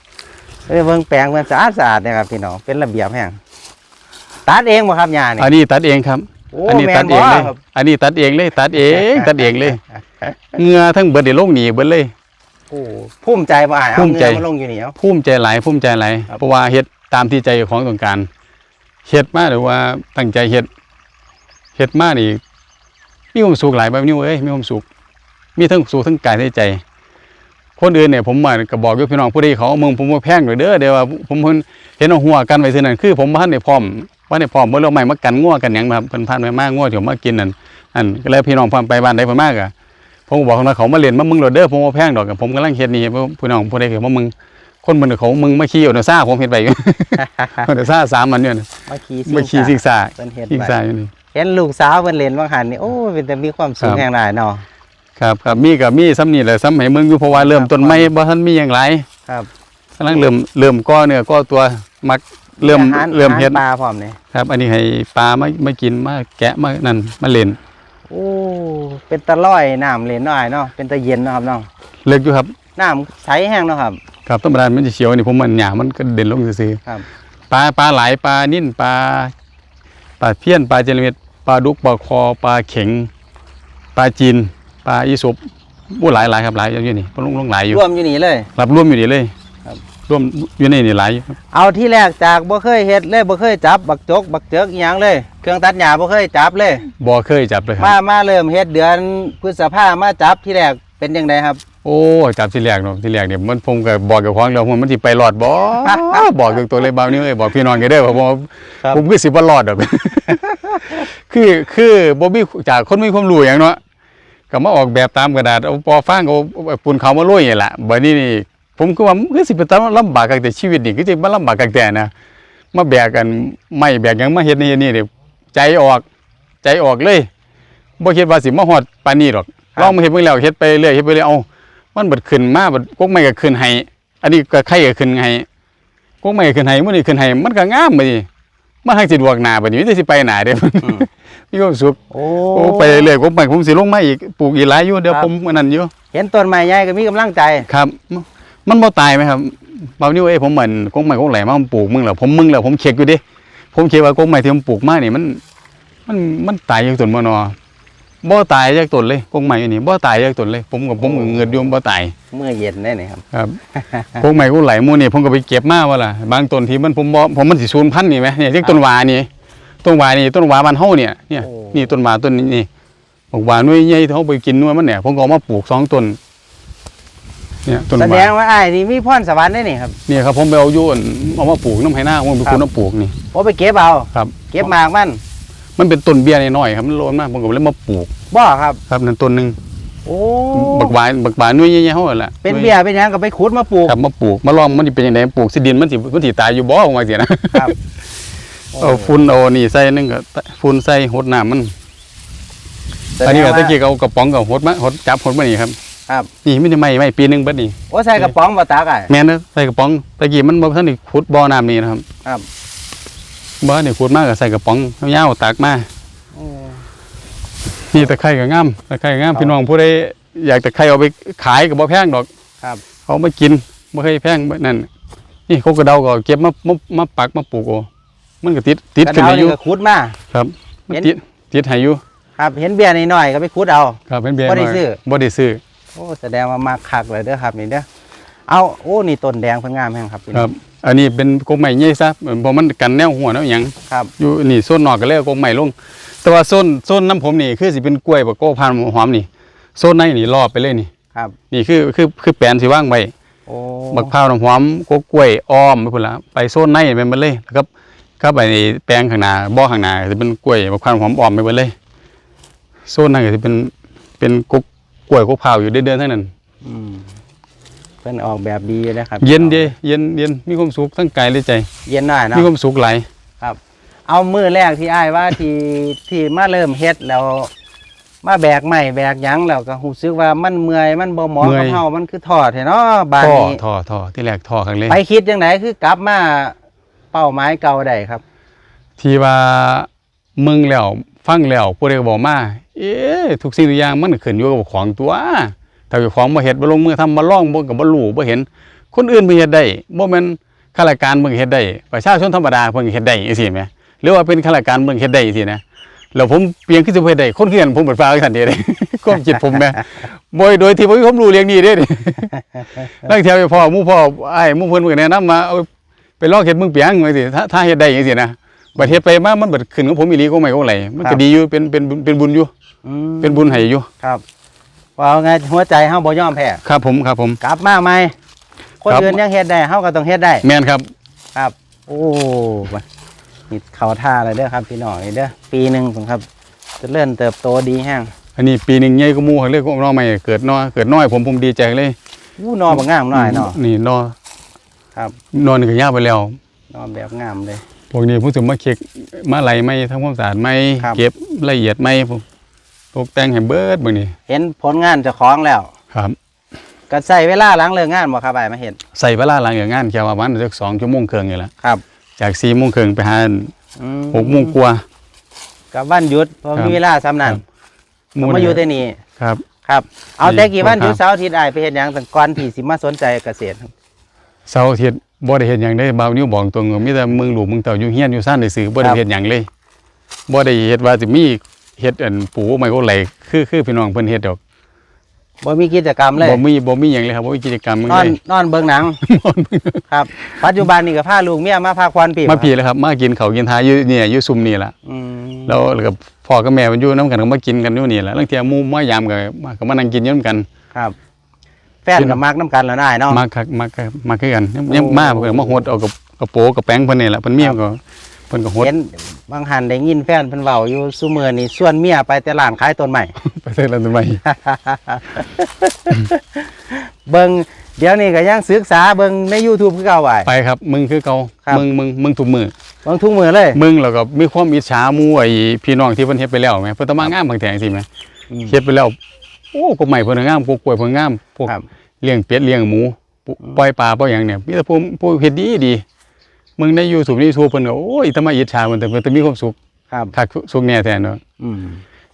Speaker 2: เอ้ยเบิ่งแปลงมันสะอาดสะอาดเนี่ยครับพี่น้องเป็นระเบียบแห้งตัดเองบ่ครับยานี่
Speaker 1: อันนี้ตัดเองครับ
Speaker 2: โอ้
Speaker 1: อันนี้
Speaker 2: แม่
Speaker 1: ตั
Speaker 2: น
Speaker 1: ดเองเลย
Speaker 2: บ่ครับ
Speaker 1: อันนี้ตัดเองเลยตัดเองตัดเองเลยเหงือทั้งเบิดเดี๋ยวลงหนีเบิดเลย
Speaker 2: โอ้ภูมิใจบ่อ้ายเอา
Speaker 1: ภูมิใจ
Speaker 2: เงินมาลงอยู่นี่เอา
Speaker 1: ภูมิใจหลายภูมิใจหลาย
Speaker 2: ครับ
Speaker 1: เพราะว่าเฮ็ดตามที่ใจของต้องการเฮ็ดมาหรือว่าตั้งใจเฮ็ดเฮ็ดมานี่ มีความสุขหลายแบบนี้เอ้ยมีความสุข มีทั้งสุขทั้งกายทั้งใจ คนอื่นเนี่ยผมมาก็บอกอยู่พี่น้องผู้ใดเขาเอามึงผมบ่าแพงหรือเด้อเดี๋ยวว่าผมเพิ่นเห็นเอาหัวกันไว้ซื่อนั่นคือผมบ่ทันได้พร้อมว่าได้พร้อมบ่อเราไม่มากันงัวกันหยังครับเพิ่นพานไปมากงัวเดี๋ยวมากินนั่นอันก็เลยพี่น้องพาไปบ้านใดเพิ่นมากอะผมบอกเขาว่าเขามาเล่นมามึงโลดเด้อผมบ่าแพงดอกผมกำลังเฮ็ดนี่พี่น้องผู้ใดเขามามึง คนมันเขามึงมาขี่เอาเนซ่าผมเห็นไปอยู่เอาเนซ่าสามมันเนี่ยนะ
Speaker 2: มาขี่
Speaker 1: มาขี่ซิกซ่า
Speaker 2: เพิ่นเฮ็ด
Speaker 1: ซิก
Speaker 2: ไว้
Speaker 1: ซ่าอยู่นี่
Speaker 2: เห็นลูกสาวเพิ่นเล่นบางหันนี่โอ้เป็นแต่มีความสุข
Speaker 1: ครับ
Speaker 2: แห่งหลายเนาะ
Speaker 1: ครับครับมีกับมีซ้ำนี่แหละซ้ำให้มึงอยู่เพราะว่าเริ่มต้นไม่บ่ทันมีอย่างไร
Speaker 2: ครับ
Speaker 1: กำลังเริ่มเริ่มก้อเนื้อก้อตัวมักเริ่ม
Speaker 2: อาหาร
Speaker 1: เริ่มเฮ็ด
Speaker 2: อาหารปลาพร้อมนี่
Speaker 1: ครับ อันนี้ให้ปลามามากินมาแกะมานั่นมาเล่น
Speaker 2: โอ้เป็นตะล่อยน้ำเล่นเนาะอ้ายเนาะเป็นตะเย็นเนาะครับน้อง
Speaker 1: เล็กอยู่ครับ
Speaker 2: น้ำใสแห้งเนาะครับ
Speaker 1: ครับธรรมดามันจะเขียวนี่ผมมันหยามันก็เด่นลงซื่อ
Speaker 2: ครับ
Speaker 1: ๆปลาปลาหลายปลานิ่นปลาปลาเพี้ยนปลาเจลเม็ดปลาดุกปลาคอปลาเข็ง ปลาจีนปลาอีสุบอู้หลายหลายครับหลายอยู่นี่ลงลงหลายอยู่
Speaker 2: รวมอยู่นี่เลย
Speaker 1: รับร่วมอยู่นี่เลย
Speaker 2: ครับ
Speaker 1: ร่วมอยู่ในนี่หลายอยู่ครับ
Speaker 2: เอาที่แรกจากบ่เคยเฮ็ดเลยบ่เคยจับบักจกบักเจิกอีหยังเลย เครื่องตัดหญ้าบ่เคยจับเลย
Speaker 1: บ่เคยจับเลยค
Speaker 2: มา
Speaker 1: รับ
Speaker 2: มาเริ่มเฮ็ดเดือนพฤษภามาจับที่แรกเป็นจังไดครับ
Speaker 1: โอ้จับที่แรกเนาะที่แรกเนี่ยมันผมก็บอกกับของเราว่ามันสิไปรอดบ่บอกตัวตัวเลยบ่าวนี่เอ้ยบอกพี่น้องกันเด้อผมว่า
Speaker 2: ครับ
Speaker 1: ผมคือสิบ่รอดดอกคือคือบ่มีจากคนมีความรู้หยังเนาะก็มาออกแบบตามกระดาษเอาปอฟางเอาปูนเขาวมาโรยนี่แหละบัดนี้นี่ผมคือว่ามันคือสิไปตามลำบากกันแต่ชีวิตนี่คือสิบ่ลำบากกันแต่นะมาแบกกันไม่แบกหยังมาเฮ็ดนี่เฮ็ดนี่นี่ใจออกใจออกเลยบ่คิดว่าสิมาฮอดปานนี้ดอก
Speaker 2: ครับ
Speaker 1: ลองมาเฮ็ดเบิ่งแล้วเฮ็ดไปเรื่อยเฮ็ดไปเรื่อยเอา มันเบิดขึ้นมาเบิดกกไม้ก็ขึ้นให้อันนี้ก็ไข่ก็ขึ้นให้กกไม้ก็ขึ้นให้มื้อนี้ขึ้นให้มันก็งามบัดนี้มันทางสิดวกหน้าบัดนี้มีแต่สิไปหน้าเด้
Speaker 2: อืม
Speaker 1: มีความสุข
Speaker 2: โอ้
Speaker 1: โอ้ไปเรื่อยๆกกไม้ผมสิลงมาอีกปลูกอีกหลายอยู่เดี๋ยว
Speaker 2: ครับ
Speaker 1: ผมอันนั้นอยู่
Speaker 2: เห็นต้นไม้ใหญ่ก็มีกำลังใจ
Speaker 1: ครับ มันบ่ตายไหมครับบางนิ้วเอ้ยผมเหมือนกงไม้กงไหลมาผมปลูกมึงแล้วผมมึงแล้วผมเช็คอยู่ดิผมเช็คว่ากงไม้ที่ผมปลูกมานี่มัน มันมันตายจากต้นบ่นอ บ่ตายจากต้นเลยกงไม้อันนี้บ่ตายจากต้นเลย ผมกับผมก็เงินอยู่บ่ตาย
Speaker 2: เมื่อเย็นได้นี่ครับ
Speaker 1: ครับกงไม้กงไหลหมู่นี่ผมก็ไปเก็บมาว่าล่ะบางต้นที่มันผมบ่ผมมันสิสูญพันธุ์นี่ไหมเนี่ยที่ต้นหวานี่ต้นหวานี่ต้นหวาบ้านเฮาเนี่ยเนี่ย
Speaker 2: โอ้
Speaker 1: นี่ต้นหวาต้นนี้นี่บอกว่าหน่วยใหญ่ที่เขาไปกินหน่วยมันเนี่ยผมก็เอามาปลูกสองต้นเนี่ยต้นห
Speaker 2: แส
Speaker 1: วา
Speaker 2: ดงว่าอ้ายนี่มีพรสวรรค์ได้นี่ครับ
Speaker 1: เนี่ยครับผมไปเอาอยุ่อั่นเอามาปลูกน้ำไผ่หน้าผมไป
Speaker 2: ครับ
Speaker 1: คูน้ำปลูกนี่
Speaker 2: โอ้ไปเก็บเอา
Speaker 1: ครับ
Speaker 2: เก็บหมากมัน
Speaker 1: มันเป็นต้นเบี้ยน้อยๆครับมันโลนมากผมก็เลยมาปลูก
Speaker 2: บ่ครับ
Speaker 1: ครับนั่นต้นหนึ่ง
Speaker 2: โโอ้
Speaker 1: บักหวายบักหวายนุ่ยใหญ่ๆเฮาหั่นล่ะ
Speaker 2: เป็นเบี้ยเป็นหยังก็ไปขุดมาปลูก
Speaker 1: ครับมาปลูกมาลองมันสิเป็นจังไดปลูกสิดินมันสิมันสิตายอยู่บ่ว่าจังซี่นะครับเอาฝุ่นเอานี่ใส่นึงก็ฝุ่นใส่หดน้ำมัน
Speaker 2: แสด
Speaker 1: อัน
Speaker 2: ง
Speaker 1: นี้ก็
Speaker 2: ว่า
Speaker 1: ตะกี้ก็เอากระป๋องกับหดมาหดจับหดมานี่ครับ
Speaker 2: ครับ
Speaker 1: นี่ไม่ได้ไหม่ไหม่ปีหนึงเบิดนี่
Speaker 2: โอ้ใส่กระป๋องบ่ตากไอ้
Speaker 1: แม่นเด้อใส่กระป๋องตะกี้มันบ่ทันได้ขุดบ่อน้ำนี่นะครับ
Speaker 2: ครับ
Speaker 1: บ่นี่ขุดมาก็ใส่กระป๋องยาวๆตากมา
Speaker 2: โอ้
Speaker 1: นี่ตะไคร้ก็งามตะไคร้ก็งามพี่น้องผู้ใดอยากตะไคร้เอาไปขายก็บ่แพงดอก
Speaker 2: ครับ
Speaker 1: เอามากินบ่เคยแพงแบบนั่นนี่เขากระเดาก็เก็บมามามาปักมาปลูกโอ้มันก็ติดติด
Speaker 2: กระ
Speaker 1: ขึ้น
Speaker 2: เดา
Speaker 1: ให้อ
Speaker 2: นี่
Speaker 1: ยู่
Speaker 2: ก็ขุดมา
Speaker 1: ครับมัน
Speaker 2: เห็น
Speaker 1: ติดติดให้อยู่
Speaker 2: ครับเห็นเบี้ยนิดหน่อยก็ไปขุดเอา
Speaker 1: ครับเป็นเบียร์
Speaker 2: บ่ได้ซื้อ
Speaker 1: บ่ได้ซื้อ
Speaker 2: โอ้แสดงว่ามาคักเลยเด้อครับนี่เด้อเอาโอ้นี่ต้นแดงเพิ่นงามแฮงครับพี่
Speaker 1: ค
Speaker 2: น้
Speaker 1: รั
Speaker 2: อง
Speaker 1: บ อันนี้เป็นกกใหม่ใหญ่ซะเพราะมันกันแนวหัวแนวหยัง
Speaker 2: ครับ
Speaker 1: อยู่นี่โซนนอกก็เลยเอากกใหม่ลง แต่ว่าโซนโซนน้ำผมนี่คือสิเป็นกล้วยบักโก้พันหอมนี่โซนในนี่รอบไปเลยนี่
Speaker 2: ครับ
Speaker 1: นี่คือคือคือแปลนสิว่างไว้
Speaker 2: โอ้
Speaker 1: บักพร้าวน้ำหอมกกกล้วยอ้อมไปพุ่นละไปโซนในไปหมดเลยแล้วก็ก็ไปในแปลงข้างหน้าบ่อข้างหน้าจะเป็นกล้วยบักพร้าวน้ำหอมอ้อมไปหมดเลยโซนนั้นก็จะเป็นเป็นกกกล้วยกกพร้าวอยู่เดินๆทั้งนั้น
Speaker 2: อืม เพิ่นออกแบบดีเลยนะครับ
Speaker 1: เย็นเดีเย็นเย็นมีความสุขทั้งกายและใจ
Speaker 2: เย็นหน่อยเนาะ
Speaker 1: มีความสุขหลาย
Speaker 2: เอามือแรกที่อ้ายว่าที่ที่มาเริ่มเฮ็ดแล้ว มาแบกใหม่แบกหยังแล้วก็รู้สึกว่ามันเมื่อยมันบ่เหมาะกับเฮามันคือถอดแท้เนาะบาด
Speaker 1: ท่อ
Speaker 2: นี้
Speaker 1: ท่อท่อที่แรกท่อครั้งเลย
Speaker 2: ไปคิดจังไดคือกลับมาเป้าหมายเก่าได้ครับ
Speaker 1: ที่ว่ามึงแล้วฟังแล้วผู้ใดก็บอกมา เอ๊ะทุกสิ่งทุกอย่างมันก็ขึ้นอยู่กับของตัว ถ้าเจ้าของบ่เฮ็ดบ่ลงมือทำบ่ลองบ่ก็บ่รู้บ่เห็น คนอื่นเพิ่นเฮ็ดได้บ่แม่นข้าราชการเพิ่นเฮ็ดได้ประชาชนธรรมดาเพิ่นก็เฮ็ดได้จังซี่แหมหรือว่าเป็นข้าราชการเพิ่นเฮ็ดได้จังซี่นะแล้วผมเปลี่ยนคือสิบ่เฮ็ดได้คนคือกันผมเปิดฟ้าคือกันเด้เด้ความคิดผมแหมบ่โดยที่บ่มีความรู้เรื่องนี้เด้นี่ลังเที่ยวไปพ่อหมู่พ่ออ้ายหมู่เพิ่นเพิ่นก็แนะนำมาเอาไปลองเฮ็ดเมืองเปียงจังซี่ถ้าถ้าเฮ็ดได้จังซี่นะบัดเฮ็ดไปมามันบัดขึ้นของผมอีหลีก็ไม่ก็ไหลมัน
Speaker 2: ครั
Speaker 1: ก็
Speaker 2: บ
Speaker 1: ดีอยู่เป็นเป็นเป็นบุญอยู่
Speaker 2: อืม
Speaker 1: เป็นบุญให้อยู่
Speaker 2: ครับ ว่าเอาไงหัวใจเฮาบ่ยอมแพ้
Speaker 1: ครับผมครับผม
Speaker 2: กลับมาใหม่คน
Speaker 1: ครับ
Speaker 2: อื่นยังเฮ็ดได้เฮาก็ต้องเฮ็ดได้
Speaker 1: แม่นครับ
Speaker 2: ครับ โอ้มานี่เข้าท่าเลยเด้อครับพี่น้องนี่เด้อปีหนึงผมครับเจะเริ่มเติบโตดีแฮง
Speaker 1: อันนี้ปีหนึงใหญ่กว่าหมู่เลยก็น้องใหม่เกิดน้อยเกิดน้อยผมผมดีใจเลย
Speaker 2: อู้นอบ่งามหน่อยเนาะ
Speaker 1: นี่นอ
Speaker 2: ครับ
Speaker 1: นอนก็ยาวไปแล้ว
Speaker 2: นอแบบงามเลย
Speaker 1: พวกนี้ผมสิมาเช็คมาไหลไหมทำความสะอาดไหม
Speaker 2: ครับ
Speaker 1: เก็บละเอียดไหมผม ตกแต่งให้เบิดเบิ่งนี่
Speaker 2: เห็นผลงานเจ้าของแล้ว
Speaker 1: ครับ
Speaker 2: ก็ใส่เวลาหลังเลิกงานบ่ครับอ้ายมาเห็น
Speaker 1: ใส่เวลาหลังจากงานแค่ว่าวันสัก2ชั่วโมงครึ่งนี่แหละ
Speaker 2: ครับ
Speaker 1: จาก4โมงครึ่งไปหา
Speaker 2: อื
Speaker 1: 6โมงกว่า
Speaker 2: กับวันหยุดเพราะ
Speaker 1: ครับ
Speaker 2: มีเวลาซ้ำนั้น
Speaker 1: หมู่
Speaker 2: มาอยู่ที่นี่
Speaker 1: ครับ
Speaker 2: ครับ เอา
Speaker 1: นี่
Speaker 2: แต่กี่วัน
Speaker 1: ครับ
Speaker 2: หยุดเสาร์อาทิตย์อ้ายไปเฮ็ดหยังแต่ก่อนที่สิมาสนใจเกษตรครับ
Speaker 1: เสาร์อาทิตย์บ่ได้เฮ็ดหยังได้บ่าวนิ้วบอกตรงว่ามีแต่มึงหลูกมึงเต่าอยู่เฮียนอยู่ซ่านได้ซื้อบ่ได้เฮ็ดหยังเลยบ่ได้เฮ็ดว่าสิมี เฮ็ดอันปูไม้ก็ไหลคือคือพี่น้องเพิ่นเฮ็ดดอก
Speaker 2: บ่มีกิจกรรมเลย
Speaker 1: บ่มีบ่มีหยังเลยครับบ่มีกิจกรรมหยัง
Speaker 2: นอน
Speaker 1: เลย
Speaker 2: นอนเบิ่งหนัง ครับ ปัจจุบันนี่ก็พาลูกเมียมาพักผ่อนปี
Speaker 1: มาพี่แล้วครับ มากินข้าวกินทาอยู่เนี่ยอยู่ซุมนี่ล่ะ
Speaker 2: อืม
Speaker 1: แล้วแล้วก็พ่อกับแม่มันอยู่นํกันก็มากินกันอยู่นี่ล่ะลางเที่ยหมู่มายามก็มาก็มานั่งกินอยู่นํกัน
Speaker 2: ครับ แฟนกับมักน้ำกันแล้วได้เนาะ
Speaker 1: มาคักมาคักมาคือกันยัง
Speaker 2: โอ้
Speaker 1: ยังมาเพิ่นมาหดเอากับกระโปรงกับแป้งเพิ่นนี่ล่ะเพิ่นมีก็ เพิ่นก็หด
Speaker 2: เห็นบางหันได้ยินแฟนเพิ่นเว้าอยู่ซุมื้อนี่ส่วนเมียไปแต่ร้านขายต้นไม้
Speaker 1: ไปเฮ็ดแล้วทำไม
Speaker 2: เบิ่งเดี๋ยวนี้ก็ยังศึกษาเบิ่งใน YouTube คือเก่าไว้
Speaker 1: ไปครับ มึงคือเก่า
Speaker 2: ครับ
Speaker 1: มึงมึงมึงทุกมือ
Speaker 2: เบิ่งทุกมื้อเลย
Speaker 1: มึงแล้วก็มีความอิจฉาหมู่ไอ้พี่น้องที่เพิ่นเฮ็ดไปแล้วแหมเพิ่นตะมางามบางแทจังซี่แหม
Speaker 2: อืม
Speaker 1: เฮ็ดไปแล้ว โอ้ก็ใหม่เพิ่นก็งามพวกกล้วยเพิ่นงามพวก
Speaker 2: ครับ
Speaker 1: เลี้ยงเป็ดเลี้ยงหมูปปล่อยปลาปล่อยหยังเนี่ยมีแต่ผู้ผู้เฮ็ดดีดี มึงใน YouTube ใน YouTube เพิ่นก็โอ้ยตะมาอิจฉาเพิ่นแต่เพิ่นจะมีความสุข
Speaker 2: ครับ
Speaker 1: คักสุขแน่แท้เนาะ
Speaker 2: อืม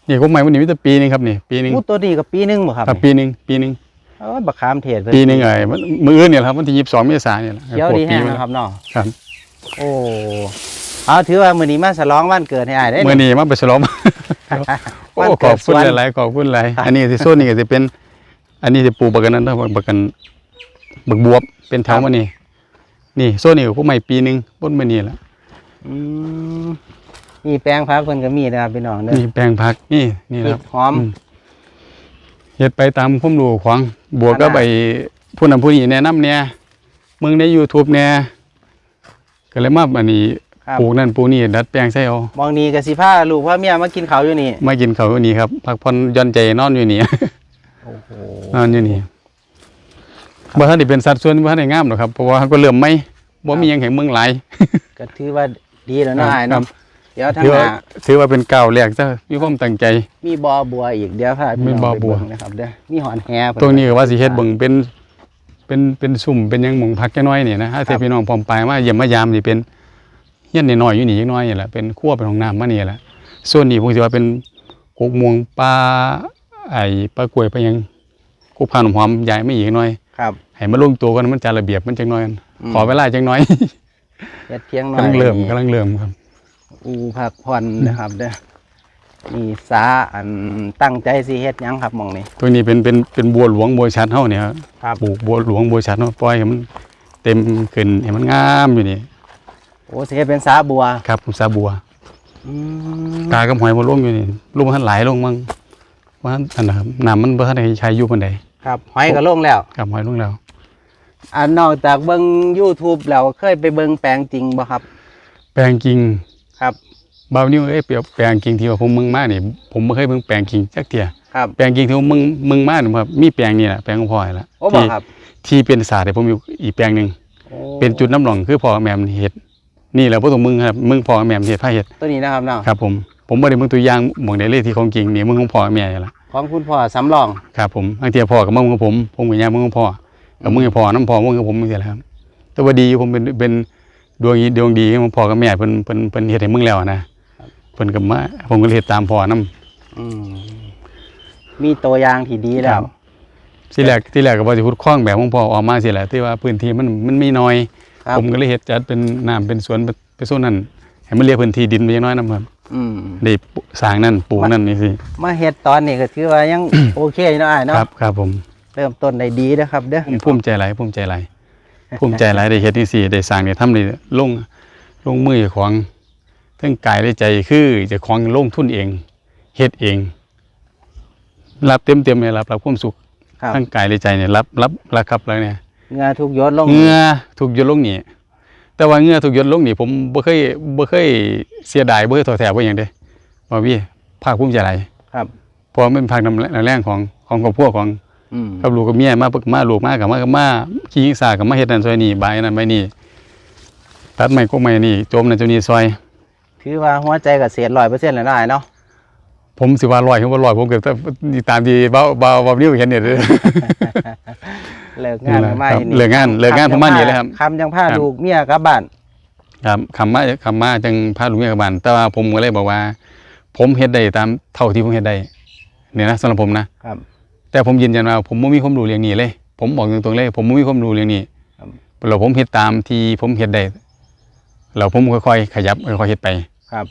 Speaker 1: นี่ก็ใหม่มันนี่มีแต่ปีหนึงครับนี่ปีหนึง
Speaker 2: อู้ตัวนี้ก็ปีหนึงบ่ครับ
Speaker 1: ครับปีหนึงปีหนึง
Speaker 2: เอ้ยบักขามเทศเพิ่
Speaker 1: ปีหนึงไอ้มันมื้ออื่นเนี่ยแหละครับวันที่22เมษายนเนี่ยแหละ
Speaker 2: เขียวดีแฮง
Speaker 1: ปี
Speaker 2: นะครับเนาะ
Speaker 1: ครับ
Speaker 2: โอ้เอาถือว่ามื้อนี้มาฉลองวันเกิดให้อ้ายได้
Speaker 1: มื้อนี้มาไปฉลองโอ้
Speaker 2: วัน
Speaker 1: ข
Speaker 2: เกิ
Speaker 1: อ
Speaker 2: ด
Speaker 1: บ
Speaker 2: ส
Speaker 1: คุณ
Speaker 2: วน
Speaker 1: หลายๆขอบคุณหลายอันนี้ที่โซนนี่ก็จะเป็น อันนี้จะปลูกบักกันนั้นนะบักกันบักบวบเป็นแถวมานี่ นี่โซนนี่ก็พวกใหม่ปีหนึงบนมานี่แหละ
Speaker 2: อืมนี่แปลงพักเพิ่นก็มีนะครับพี่น้องเด้อ
Speaker 1: นี่แปลงผักนี่นี่
Speaker 2: พริ
Speaker 1: ครั
Speaker 2: ก
Speaker 1: บ
Speaker 2: หอม
Speaker 1: อืมเฮ็ดไปตามความรู้ของบวกกับ
Speaker 2: อันน่ะ
Speaker 1: ไอ้ผู้นำผู้นี้แนะนำเนี่ยมึงใน YouTube เนี่ยก็เลยมาอันนี้
Speaker 2: ครับ
Speaker 1: ปลูกนั่นปลูกนี่ดัดแปลงใส่เอา
Speaker 2: มองนี้ก็สิพาลูกพาเมียมากินข้าวอยู่นี่
Speaker 1: มากินเขาวอยู่นี่ครับพักผ่อนหย่อนใจนอนอยู่นี่
Speaker 2: โอ้
Speaker 1: นอนอยู่นี่ บ่ทันได้เป็นสัดส่วนบ่ทันได้งามหรอกครับเพราะว่าก็เริ่มไม่บ่มีหยังให้เมืองหลาย
Speaker 2: ก็ถือว่าดีแล้วเนาะอ้าย
Speaker 1: ครั
Speaker 2: เนาะ
Speaker 1: บ
Speaker 2: เดี๋ยวทาง
Speaker 1: ถือ
Speaker 2: ห
Speaker 1: ว่า
Speaker 2: น้า
Speaker 1: ถือว่าเป็นก้าวแรกซะมีความตั้งใจ
Speaker 2: มีบ่อบัวอีกเดี๋ยวพาพี่
Speaker 1: มี
Speaker 2: น้อง
Speaker 1: บ่อ
Speaker 2: ไป
Speaker 1: บัว
Speaker 2: เบิ่งนะครับเด้อมีหอนแฮเพิ่
Speaker 1: ตรงนี้ก็ว่าสิเฮ็ดเบิ่งเป็นเป็นเป็นซุ่มเป็นหยังหมองพักแค่น้อยนี่นะถ้า
Speaker 2: ครับ
Speaker 1: พี่น้องพร้อมไปมาเยี่ยมมายามนี่เป็นเฮียนน้อยๆอยู่นี่จักหน้อยนี่แหละเป็นครัวเป็นห้องน้ำมานี่แหละส่วนนี้ผมสิว่าเป็นกกม่วงปลาไอ้ปลากล้วยปลาหยังกุกพานหอมๆใหญ่ไม่อีกหน่อย
Speaker 2: ครับ
Speaker 1: ให้มันลงตัวกันมันจะระเบียบมันจังน้อย
Speaker 2: อืม
Speaker 1: ขอเวลาจังน้อย
Speaker 2: เฮ็ดเพียงน้อย
Speaker 1: กำลังเริ่ม
Speaker 2: นี่
Speaker 1: กำลังเริ่มครับ
Speaker 2: อูพักผ่อนนะครับเด้อมีสาอันตั้งใจสิเฮ็ดหยังครับหมองนี้
Speaker 1: ตัวนี้เป็นเป็นเป็นบัวหลวงบัวชัดเฮาเนี่ยครับ
Speaker 2: ครับ
Speaker 1: ปลูกบัวหลวงบัวชัดเฮาปล่อยให้มันเต็มขึ้นให้มันงามอยู่นี่
Speaker 2: โอ้สิเฮ็ดเป็นสาบัว
Speaker 1: ครับผมซาบัว
Speaker 2: อืม
Speaker 1: กากับหอยบ่ลงอยู่นี่ลงมาทันหลายลงมั้งว่าอันนะครับน้ำมันบ่ทันได้ใช้อยู่ปานใด
Speaker 2: ครับหอยก็ลงแล้ว
Speaker 1: กับหอยลงแล้ว
Speaker 2: อันนอกจากเบิ่ง YouTube แล้วเคยไปเบิ่งแปลงจริงบ่ครับ
Speaker 1: แปลงกิ่ง
Speaker 2: ครับ
Speaker 1: บาวนิ้วเอ้ยเปรียบแปลงกิ่งที่ว่าผมมึงมานี่ผมบ่เคยเบิ่งแปลงกิ่งจักเที่ย
Speaker 2: ครับ
Speaker 1: แปลงกิ่งที่ผมมึงมึงมานี่ครับมีแปลงนี่แหละแปลงของพ่อนี่แหละ
Speaker 2: โอ้บ่
Speaker 1: ที่
Speaker 2: ครับ
Speaker 1: ที่เป็นศาสตร์ให้ผมอยู่อีกแปลงหนึง
Speaker 2: โอ้
Speaker 1: เป็นจุดน้ำหนองคือพ่อกับแม่มันเฮ็ดนี่แหละบ่ต้องมึงครับมึงพ่อกับแม่มันเฮ็ดพาเฮ็ด
Speaker 2: ตัวนี้นะครับเนาะ
Speaker 1: ครับผมผมบ่ได้มึงตัวอย่างหม่องใดเลยที่ของจริงนี่มึงของพ่อกับแม่นี่ล่ะ
Speaker 2: ของคุณพ่อสำรอง
Speaker 1: ครับผมบางทีพ่อกับมึงของผมผมกับย่ามึงของพ่อกับมึงกับพ่อน้ำพ่อมึงกับผมจังซี่แหละครับ แต่ว่าดีอยู่ผมเป็นเป็นดวงดีดวงดีของพ่อกับแม่เพิ่นเพิ่นเพิ่นเฮ็ดให้มึงแล้วนะเพิ่นก็มาผมก็เลยเฮ็ดตามพ่อนํ
Speaker 2: อืมมีตัวอย่างที่ดีแล้ว
Speaker 1: ที่แรกที่แรกก็บ่สิขุดคลองแบบของพ่อออกมาสิแหละที่ว่าพื้นที่มันมันมีน้อย
Speaker 2: ครับ
Speaker 1: ผมก็เลยเฮ็ดจัดเป็นน้ำเป็นสวนไปไปโซนนั้นให้มันเรียกพื้นที่ดินไปอย่างน้อยนํครับ
Speaker 2: อืม
Speaker 1: ได้ปลูก สร้างนั่นปลูกนั่นนี่สิ
Speaker 2: มาเฮ็ดตอนนี้ก็ถือว่ายัง โอเคอยู่เนาะอ้ายเนาะ
Speaker 1: ครับครับผม
Speaker 2: เริ่มต้นได้ดีนะครับเด้อ
Speaker 1: ผมภูมิใจหลายภูมิใจหลายภูมิใจหลายได้เฮ็ดจังซี่ได้สร้างได้ทำได้ลงลงมือเจ้าของทั้งกายและใจคือเจ้าของลงทุนเองเฮ็ดเอง รับเต็มๆเลยรับรับความสุข
Speaker 2: ครับ
Speaker 1: ทั้งกายและใจเนี่ยรับรับรับครับแล้วเนี่ย
Speaker 2: เหงาทุกหยศลง
Speaker 1: เหงื่อถูกหยดลงนี่แต่ว่าเหงื่อถูกหยดลงนี่ผมบ่เคยบ่เคยเสียดายบ่เคยท้อแท้บ่หยังเด้ บ่พี่ภาคภูมิใจหลาย
Speaker 2: ครับ
Speaker 1: เพราะมันเป็นภาคนำแรงของของครอบครัวของ
Speaker 2: อืม
Speaker 1: กับลูกกับเมียมาปึกมาลูกมากับมากับมาขี้ยิงสากับมาเฮ็ดนั่นซอยนี่บายนั่นบายนี่ตัดไม้ก็ไม้นี่โจมนั่นเจ้านี่ซอย
Speaker 2: ถือว่าหัวใจเกษตร100%แล้วเนาะอ้ายเนาะ
Speaker 1: ผมสิว่าร้อยผมว่าร้อยผมก็ตามที่เบาเบาเบานิ้วเห็นเนี่ยเด้อ
Speaker 2: เลิกงานก็มา
Speaker 1: ครับ
Speaker 2: ที่
Speaker 1: เลิกงานเลิกงานผมมานี่เลยครับ
Speaker 2: คำจังพา
Speaker 1: ครับ
Speaker 2: ลูกเมียกลับบ้าน
Speaker 1: ครับคำมาคำมาจังพาลุงเมียกับบ้านแต่ว่าผมก็เลยบอกว่า ผมเฮ็ดได้ตามเท่าที่ผมเฮ็ดได้เนี่ยนะสำหรับผมนะ
Speaker 2: ครับ
Speaker 1: แต่ผมยืนยันว่าผมไม่มีความรู้เรื่องนี้เลย ผมบอกตรงๆเลย ผมไม่มีความรู้เรื่องนี้
Speaker 2: ครับ
Speaker 1: เราผมเฮ็ดตามที่ผมเฮ็ดได้เราผมค่อยๆขยับค่อยๆเฮ็ดไป
Speaker 2: ครับ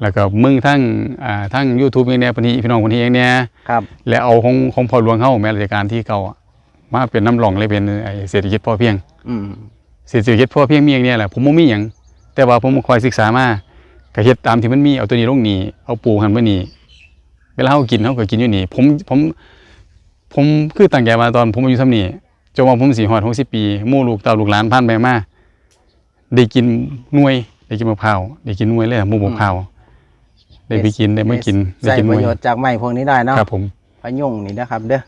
Speaker 1: แล้วก็มึงทั้งอ่าทั้ง YouTube เองเนี่ยพี่พี่น้องคนนี้เองเนี่ย
Speaker 2: ครับ
Speaker 1: และเอาของของพ่อหลวงเฮาแม่ราชการที่เก่าอะมาเป็นน้ำรองเลยเป็นไอ้เศรษฐกิจพอเพียง
Speaker 2: อืม
Speaker 1: เศรษฐกิจพอเพียงมีอย่างเนี้แหละผมบ่มีหยังแต่ว่าผมคอยศึกษามา ก็เฮ็ดตามที่มันมีเอาตัวนี้ลงนี่เอาปลูกหันมานี่เวลาเฮากินเฮาก็กินอยู่นี่ ผมผม ผมคือตั้งใจมาตอนผมอายุส่ำนี้จนว่าผมสิฮอด60ปีหมู่ลูกเต้าลูกหลานผ่านไปมาได้กินหน่วย ได้กินมะพร้าวได้กินหน่วยเลยอะหมู่มะพร้าวได้ไปกินได้มากินได้
Speaker 2: ใส่
Speaker 1: กินห
Speaker 2: ป
Speaker 1: น่
Speaker 2: ระ
Speaker 1: วย
Speaker 2: โยชน์จากไม้พวกนี้ได้เนาะ
Speaker 1: ครับ ผม
Speaker 2: พะยุงนี่นะครับ เด้อ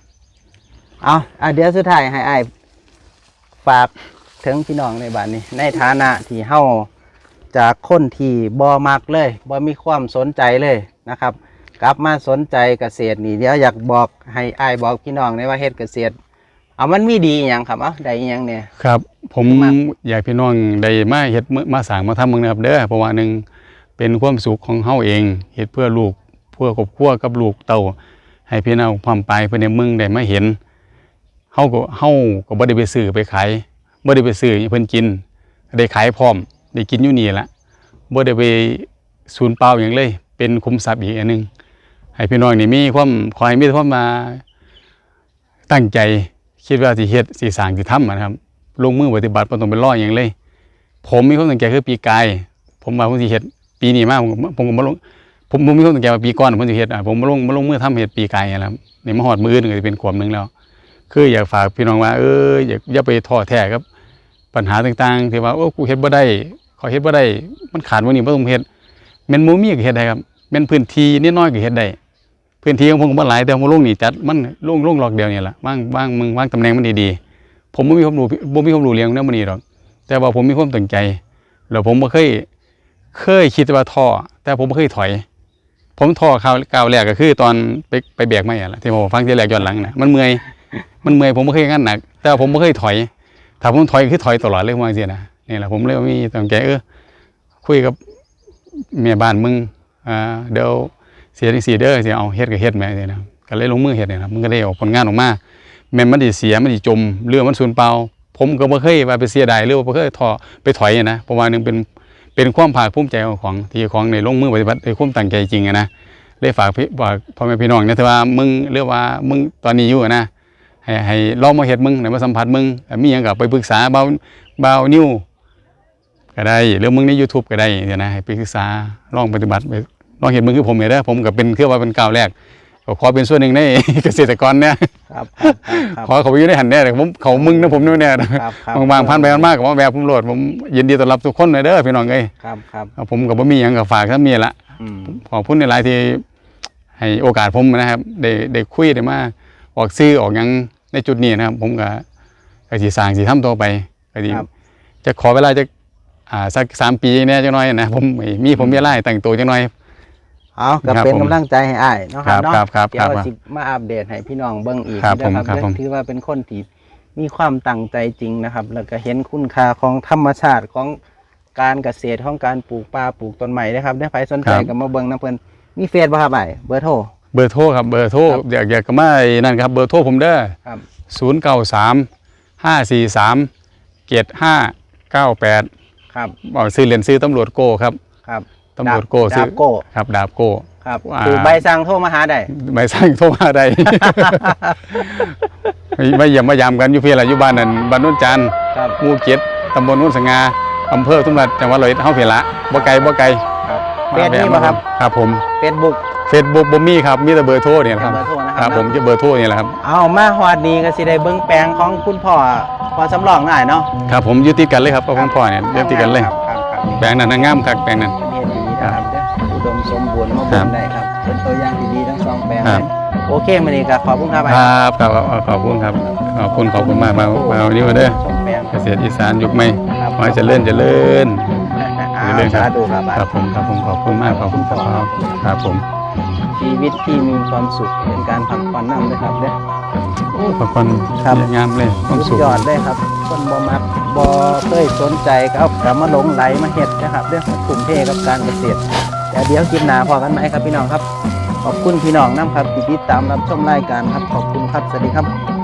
Speaker 2: เอาอะเดี๋ยวสุดท้ายให้อ้ายฝากถึงพี่น้องในบ้านนี้ ในฐานะที่เฮา จากคนที่บ่มักเลยบ่มีความสนใจเลยนะครับ กลับมาสนใจเกษตรนี่เดี๋ยวอยากบอกให้อ้ายบอกพี่น้องในว่าเฮ็ดเกษตร เอามันมีดีอย่างครับเอ้าได้อย่างเนี่ย
Speaker 1: ครับ ผม
Speaker 2: ม
Speaker 1: อยากพี่น้องได้มาเฮ็ดมื้อมาสร้างมาทำมึงนะครับเด้อเพราะว่าหนึ่งเป็นความสุขของเฮาเองเฮ็ดเพื่อลูกเพื่อครอบครัวกับลูกเต้าให้พี่น้องพร้อมไปเพิ่นในมืองได้มาเห็นเฮาก็เฮาก็บ่ได้ไปซื้อไปขายบ่ได้ไปซื้อเพิ่นกิน ได้ขายพร้อม ได้กินอยู่นี่ล่ะบ่ได้ไปสูญเปล่าหยังเลย เป็นคุ้มทรัพย์อีกอันหนึงให้พี่น้องนี่มีความขอให้มีความมาตั้งใจคิดว่าสิเฮ็ดสิสร้างสิทำนะครับ ลงมือปฏิบัติบ่ต้องไปร้อยหยังเลย ผมมีความตั้งใจคือปีกาย ผมว่าผมสิเฮ็ดปีนี้มาผมก็ผมก็มาลงผมผมมีความตั้งใจว่าปีก่อนผมสิเฮ็ดอะผมมาลงมาลงมือทำเฮ็ดปีกายนี่แหละครับนี่มาฮอดมืออื่นก็สิเป็นขวบหนึงแล้ว คืออยากฝากพี่น้องว่าเอออย่าอย่าไปท้อแท้ครับ ปัญหาต่างๆที่ว่าโอ้กูเฮ็ดบ่ได้ขอเฮ็ดบ่ได้ มันขาดบ่นี่บ่ต้องเฮ็ดแม่นบ่มีก็เฮ็ดได้ครับแม่นพื้นที่นิดน้อยก็เฮ็ดได้พื้นที่ของผมบ่หลายแต่ผมลงนี่จัดมันลงลงหลอกเดียวนี่แหละว่างว่างมึงว่างตำแหน่งมันดีๆผมบ่มีความรู้บ่มีความรู้เรื่องแนวมันนี่หรอกแต่ว่าผมมีความตั้งใจแล้วผมบ่เคยเคยคิดว่าท้อแต่ผมบ่เคยถอย ผมท้อคราวก้าวแรกก็คือตอนไปไปแบกไม้อะล่ะที่ผมฟังที่แรกย้อนหลังนะมันเมื่อยมันเมื่อยผมบ่เคยงานหนักแต่ผมบ่เคยถอย ถ้าผมถอยคือถอยตลอดเลยว่าจังซี่นะนี่แหละผมเลยว่ามีตั้งใจเออคุยกับแม่บ้านมึงอ่าเดี๋ยวเสียจังซี่เด้อเสิเอาเฮ็ดก็เฮ็ดแม่จังซี่นะก็เลยลงมือเฮ็ดนี่นะมันก็ได้ออกผลงานออกมาแม่นมันสิเสียมันสิจมเรือมันสูญเปล่าผมก็บ่เคยว่าไปเสียดายหรือว่าบ่เคยท้อไปถอยนะเพราะว่าหนึงเป็นเป็นความภาคภูมิใจของของที่ของในลงมือปฏิบัติด้วยความตั้งใจจริงอะนะเลยฝากพี่ฝากพ่อแม่พี่น้องนะแต่ว่ามึงเรียกว่ามึงตอนนี้อยู่นะ ให้ให้ลองมาเฮ็ดมึงให้มาสัมผัสมึงแต่มีหยังก็ไปปรึกษาเบาเบานิ้วก็ได้หรือมึงใน YouTube ก็ได้เดี๋ยวนะให้ไปศึกษาลองปฏิบัติไปลองเห็นมึงคือผมเนี่ยเด้อผมก็เป็นคือว่าเป็นก้าวแรกก็ขอเป็นส่วนหนึ่งในเกษตรกรเนี่ย
Speaker 2: ครับครับครับ
Speaker 1: ขอเขาไปอยู่ในหันแน่เลยผมเขามึงนะผมนี่เนี่ย
Speaker 2: ครับครับ
Speaker 1: บางๆพันไปมันมากกับว่าแบบผมโหลดผมยินดีต้อนรับทุกคนเลยเด้อพี่น้องเอ้ย
Speaker 2: ครับครับ
Speaker 1: ผมก็บ่มีหยังก็ฝากถ้ามีละ
Speaker 2: อืม
Speaker 1: ขอบคุณในหลายที่ให้โอกาสผมนะครับได้ได้คุยได้มาออกซื้อออกหยัง ในจุดนี้นะครับ ผมก็ก็สิสร้างสิทำต่อไปก็สิ
Speaker 2: ครับ
Speaker 1: จะขอเวลาจะอ่าสักสามปีแน่จังน้อยนะผมไม่มีผมมีเวลาให้แต่งตัวจังน้อย
Speaker 2: เอาก็
Speaker 1: ครับ
Speaker 2: เป็น
Speaker 1: ผม
Speaker 2: กำลังใจให้อ้ายเนาะครับ
Speaker 1: ครับ
Speaker 2: เนาะ
Speaker 1: ครับครับ
Speaker 2: เดี๋ยว
Speaker 1: ครับ
Speaker 2: สิมาอัปเดตให้พี่น้องเบิ่งอีก
Speaker 1: ครับ
Speaker 2: นะ
Speaker 1: ผมครับ
Speaker 2: เด้อ
Speaker 1: ผม
Speaker 2: ถือว่าเป็นคนที่มีความตั้งใจจริงนะครับ แล้วก็เห็นคุณค่าของธรรมชาติของการเกษตรของการปลูกป่าปลูกต้นไม้นะครับถ้าใครสนใจก็มาเบิ่งนะเพิ่นมีเฟซบ่ครับอ้ายเบอร์โทร
Speaker 1: เบอร์โทรครับเบอร์โทร
Speaker 2: ครับ
Speaker 1: อยากอยากก็มาไอ้นั่นครับเบอร์โทรผมเด้อ
Speaker 2: ครับ
Speaker 1: ศูนย์เก้าสามห้าสี่สามเจ็ดห้าเก้าแปด
Speaker 2: ครับ
Speaker 1: บอกซื้อเหรียญซื้อตำรวจโก้ครับ
Speaker 2: ครับ
Speaker 1: ตำรวจโก้ซื้
Speaker 2: ดาบโก้
Speaker 1: ครับดาบโก้
Speaker 2: ครับ
Speaker 1: อ่า
Speaker 2: คือใบสั่งโทรมาหาได้
Speaker 1: ไม่สร้างโทรมาได้ ไม่ไม่เยี่ยมมายามกันอยู่เพียรอยู่บ้านนั่นบ้านนุ่นจันทร์
Speaker 2: ครับ
Speaker 1: หมู่เจ็ดตำบลนุ่นสงาอำเภอทุ่งรัฐจังหวัดร้อยเอ็ดเฮาเพียละบ่ไกลบ่ไกล
Speaker 2: ครับเฟซนี่บ่ครับ
Speaker 1: ครับผม
Speaker 2: เฟซบุ๊ก
Speaker 1: เฟซบุ๊กบ่มีครับมีแต่เบอร์โทรเนี่ยแหละครับ
Speaker 2: เบอร์โทรนะค
Speaker 1: ค
Speaker 2: รั
Speaker 1: รั
Speaker 2: บบ
Speaker 1: ผมจะเบอร์โทรนี่แหละครับ
Speaker 2: เอามาฮอดนี้ก็สิได้เบิ่งแปลงของคุณพ่อพ่อสำรองหน่อยเนาะ
Speaker 1: ครับผมอยู่ติดกันเลยครับกับคุณพ่อเนี่ยอยู่ติดกันเลย
Speaker 2: ครับครับครับ
Speaker 1: แปลงนั้นนะงามคักแปลงนั้น
Speaker 2: ประเทศดีนะครับเด้ออุดมสมบูรณ์มา
Speaker 1: ครั
Speaker 2: เบิ่
Speaker 1: บ
Speaker 2: งได้ครับเป็นตัวอย่างที่ดีทั้งสองแปลง
Speaker 1: ครั
Speaker 2: เล
Speaker 1: บ
Speaker 2: ยโอเคมื้อนี้ก็ขอบคุณครับ
Speaker 1: ครับครับขอบคุณครับขอบคุณขอบคุณมากมามาวันนี้มาเด้อ
Speaker 2: ชมแปลง
Speaker 1: เกษตรอีสานยุคใหม่
Speaker 2: ครับ
Speaker 1: ขอให้เจริญเจริญ
Speaker 2: อ่า
Speaker 1: เรื่อยๆครับ
Speaker 2: สาธุครับ
Speaker 1: ครับผมครับผมขอบคุณมากขอบคุณครับครับผม
Speaker 2: ชีวิตที่มีความสุขเป็นการพักผ่อนนำนะครับเด้อ
Speaker 1: ขอบคุณ
Speaker 2: ครับ
Speaker 1: งามเลยความ
Speaker 2: สุ
Speaker 1: สุ
Speaker 2: ด
Speaker 1: ข
Speaker 2: ยอดเลยครับคนบ่มักบ่เคยสนใจก็เอากลับมาหลงไหลมาเฮ็ดนะครับเรื่องกลุ่มเทกับการเกษตรแต่เดี๋ยวคลิปหน้าพอกันไหมครับพี่น้องครับ ขอบคุณพี่น้องน้ำครับที่ติดตามรับชมรายการครับขอบคุณครับสวัสดีครับ